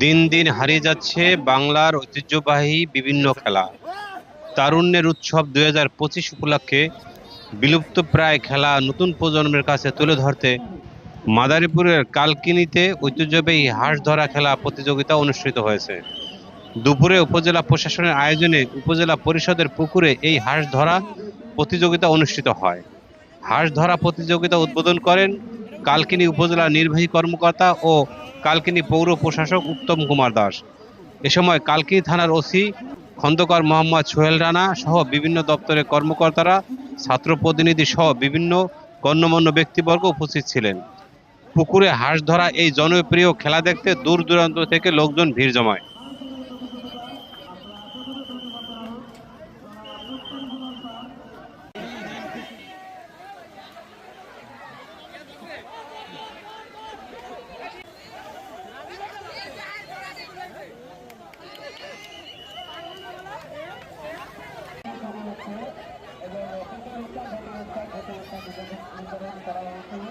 দিন দিন হারিয়ে যাচ্ছে বাংলার ঐতিহ্যবাহী বিভিন্ন খেলা। তারুণ্যের উৎসব দুই হাজার পঁচিশ উপলক্ষে বিলুপ্ত প্রায় খেলা নতুন প্রজন্মের কাছে তুলে ধরতে মাদারীপুরের কালকিনিতে ঐতিহ্যবাহী হাঁস ধরা খেলা প্রতিযোগিতা অনুষ্ঠিত হয়েছে। দুপুরে উপজেলা প্রশাসনের আয়োজনে উপজেলা পরিষদের পুকুরে এই হাঁস ধরা প্রতিযোগিতা অনুষ্ঠিত হয়। হাঁস ধরা প্রতিযোগিতা উদ্বোধন করেন কালকিনি উপজেলা নির্বাহী কর্মকর্তা ও কালকিনি পৌর প্রশাসক উত্তম কুমার দাস। এ সময় কালকিনি থানার ওসি খন্দকার মোহাম্মদ সোহেল রানা সহ বিভিন্ন দপ্তরের কর্মকর্তারা, ছাত্র প্রতিনিধি সহ বিভিন্ন গণ্যমান্য ব্যক্তিবর্গ উপস্থিত ছিলেন। পুকুরে হাঁস ধরা এই জনপ্রিয় খেলা দেখতে দূর দূরান্ত থেকে লোকজন ভিড় জমায়। antara ini